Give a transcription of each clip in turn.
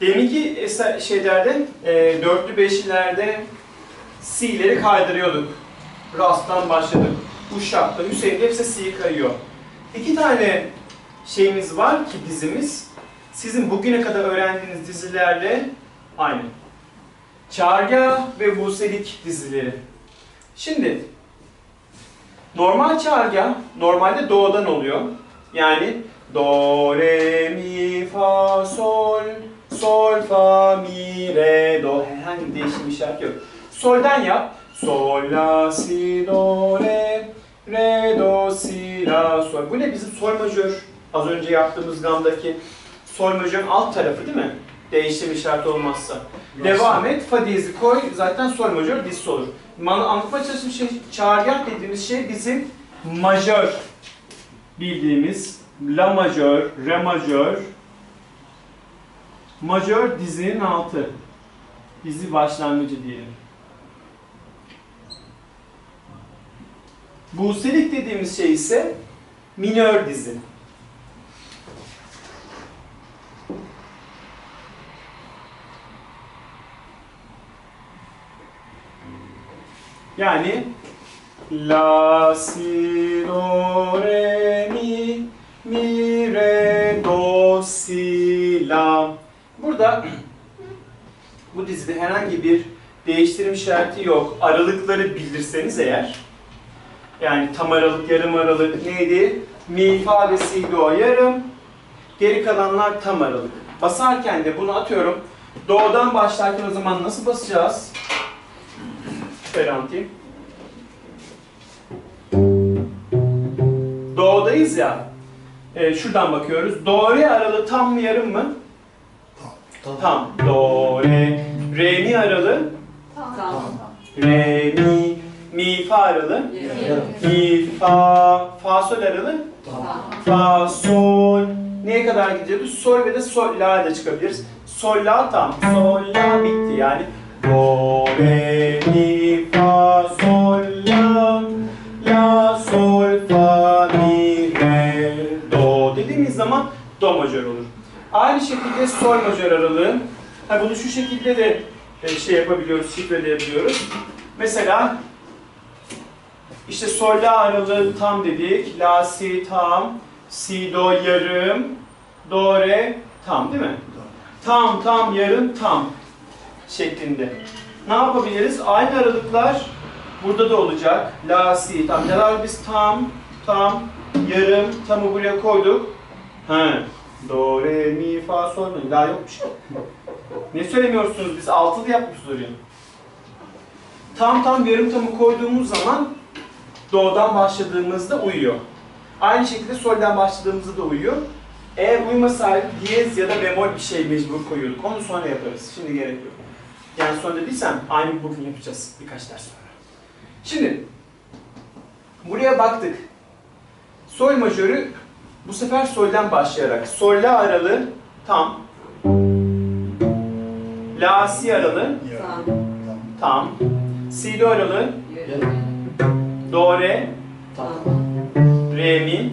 Deminki şeylerde, e, dörtlü beşlilerde C'leri kaydırıyorduk. Rast'tan başladık. Uşak'ta, Hüseyin'de hepsi C kayıyor. İki tane şeyimiz var ki dizimiz. Sizin bugüne kadar öğrendiğiniz dizilerle aynı. Çargah ve Buselik dizileri. Şimdi normal çargah normalde do'dan oluyor. Yani do, re, mi, fa, sol, sol, fa, mi, re, do. Herhangi bir değişim işaret yok. Solden yap. Sol, la, si, do, re, re, do, si, la, sol. Bu ne bizim sol majör? Az önce yaptığımız gamdaki sol majörün alt tarafı değil mi? Değişim işareti olmazsa. Devam et, fa diyezi koy, zaten sol majör dizisi olur. Bana anlatmaya çalıştığım şey, çağrıyak dediğimiz şey bizim majör bildiğimiz la majör, re majör, majör dizinin altı. Dizi başlangıcı diyelim. Buselik dediğimiz şey ise minör dizi. Yani La, si, do, re, mi, mi, re, do, si, la. Burada bu dizide herhangi bir değiştirim işareti yok. Aralıkları bildirseniz eğer, yani tam aralık, yarım aralık neydi? Mi, fa ve yarım. Geri kalanlar tam aralık. Basarken de bunu atıyorum. Do'dan başlarken o zaman nasıl basacağız? Anlatayım. Do'dayız ya. e, şuradan bakıyoruz. Do, re aralığı tam mı yarım mı? Tam. Do, re. Re, mi aralığı? Tamam. Re, mi. Mi, fa aralığı? Mi, fa. Fa, sol aralığı? Fa, sol. Neye kadar gidiyordu? Sol ve de sol, la da çıkabiliriz. Sol, la tam. Sol, la bitti yani. Do, re, mi, fa, sol, la. La, sol, fa, mi, re, do dediğimiz zaman do majör olur. Aynı şekilde sol majör aralığı. Ha bunu şu şekilde de e, şey yapabiliyoruz, şifreleyebiliyoruz. Mesela işte sol la aralığı tam dedik. La si tam, si do yarım, do re tam değil mi? Tam tam yarım tam şeklinde. Ne yapabiliriz? Aynı aralıklar burada da olacak. La si tam. Ne var biz tam, tam, yarım, tamı buraya koyduk. He. Do, re, mi, fa, sol mu? Daha yok bir şey. Ne söylemiyorsunuz? Biz altılı yapmışız oraya. Tam tam yarım tamı koyduğumuz zaman do'dan başladığımızda uyuyor. Aynı şekilde solden başladığımızda da uyuyor. Eğer uymasaydı diyez ya da bemol bir şey mecbur koyuyorduk. Onu sonra yaparız. Şimdi gerek yok. Yani sonra dediysem aynı bugün yapacağız birkaç ders sonra. Şimdi buraya baktık. Sol majörü bu sefer solden başlayarak sol la aralığı tam la si aralığı tam si do aralığı do re re mi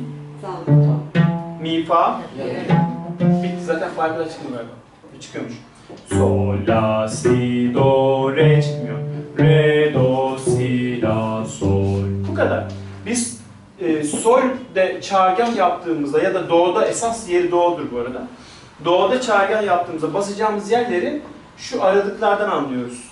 mi fa bitti zaten farklı çıkmıyor galiba. Çıkıyormuş. Sol la si do re çıkmıyor. Re do si la sol. Bu kadar. Biz e, sol de çargah yaptığımızda ya da do'da esas yeri do'dur bu arada. Do'da çargah yaptığımızda basacağımız yerleri şu aralıklardan anlıyoruz.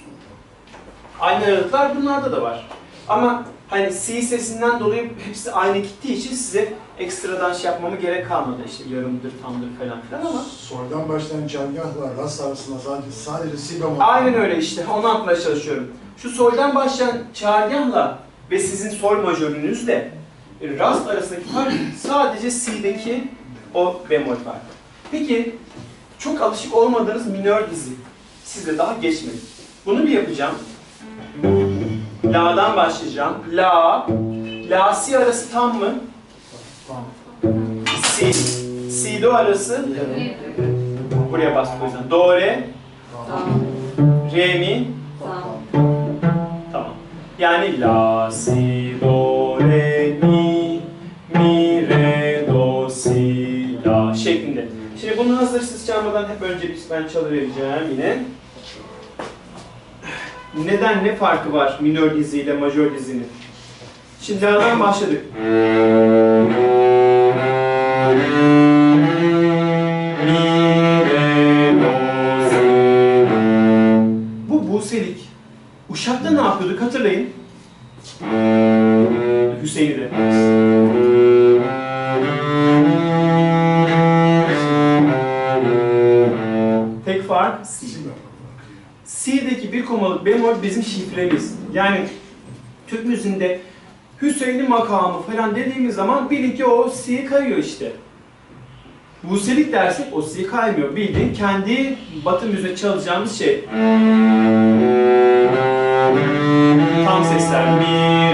Aynı aralıklar bunlarda da var. Ama hani si sesinden dolayı hepsi aynı gittiği için size ekstradan şey yapmama gerek kalmadı. İşte yarımdır, tamdır falan filan ama Soldan başlayan çargahla rast arasında sadece, sadece si bemol. Aynen öyle işte. Onu anlatmaya çalışıyorum. Şu soldan başlayan çargahla ve sizin sol majörünüzle rast arasındaki fark sadece si'deki o bemol farkı. Peki çok alışık olmadığınız minör dizi sizde daha geçmedi. Bunu bir yapacağım. La'dan başlayacağım. La, La si arası tam mı? Si, si do arası buraya bastık o yüzden. Do re, re mi, Tamam. Yani la, si, do, şeklinde. Şimdi bunu hazır siz çalmadan hep önce bir ben çalıvereceğim yine. Neden ne farkı var minör dizi ile majör dizinin? Şimdi La'dan başladık. Bu Buselik. Uşak'ta ne yapıyorduk hatırlayın. Fark C'deki bir komalık bemol bizim şifremiz. Yani Türk müziğinde Hüseyin'in makamı falan dediğimiz zaman bilin ki o C kayıyor işte. Buselik dersek o C kaymıyor. Bildiğin kendi batı müziği çalacağımız şey. Tam sesler. Mi,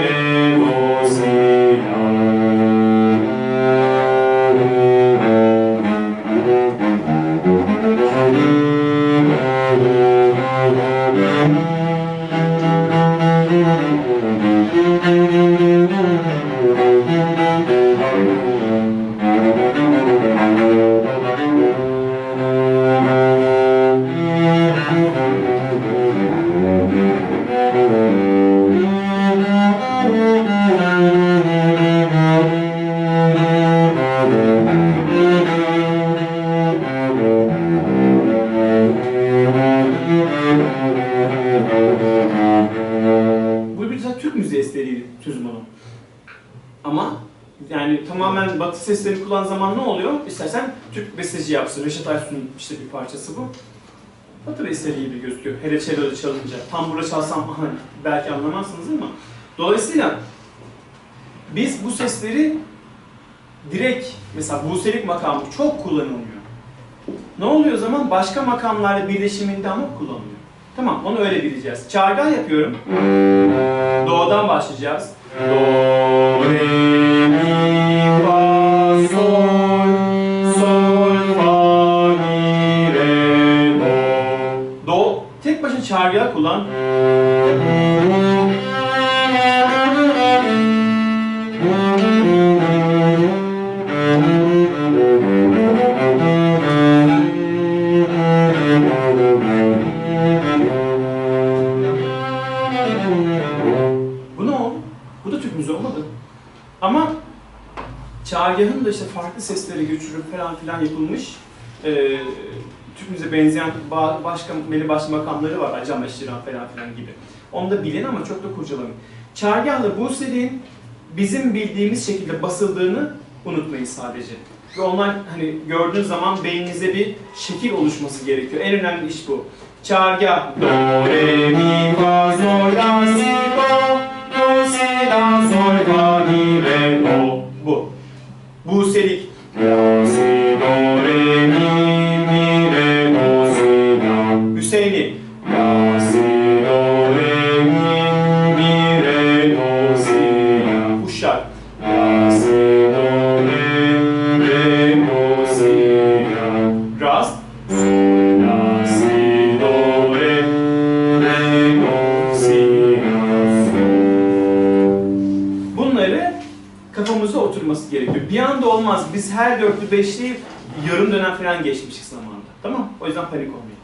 tamamen batı sesleri kullanan zaman ne oluyor? İstersen Türk besteci yapsın. Reşat Aysun'un işte bir parçası bu. Batı besteci gibi gözüküyor. Hele cello'da çalınca. Tambura çalsam hani belki anlamazsınız ama. Dolayısıyla biz bu sesleri direkt mesela Buselik makamı çok kullanılmıyor. Ne oluyor o zaman? Başka makamlarla birleşiminde ama kullanılıyor. Tamam, onu öyle bileceğiz. Çargah yapıyorum. Do'dan başlayacağız. Do, çargah kullan. Bu ne oldu? Bu da Türk müziği olmadı. Ama çargahın da işte farklı seslere göçürüp falan filan yapılmış e, Türk müziğe benzeyen ba- başka belli başlı makamları var. Acam Eşiran falan filan gibi. Onu da bilin ama çok da kurcalamayın. Çargahla bu serinin bizim bildiğimiz şekilde basıldığını unutmayın sadece. Ve onlar hani gördüğünüz zaman beyninize bir şekil oluşması gerekiyor. En önemli iş bu. Çargah. Do, re, mi, fa, sol, la, si, do. Bir anda olmaz. Biz her dörtlü beşli yarım dönem falan geçmişiz zamanında. Tamam? O yüzden panik olmayın.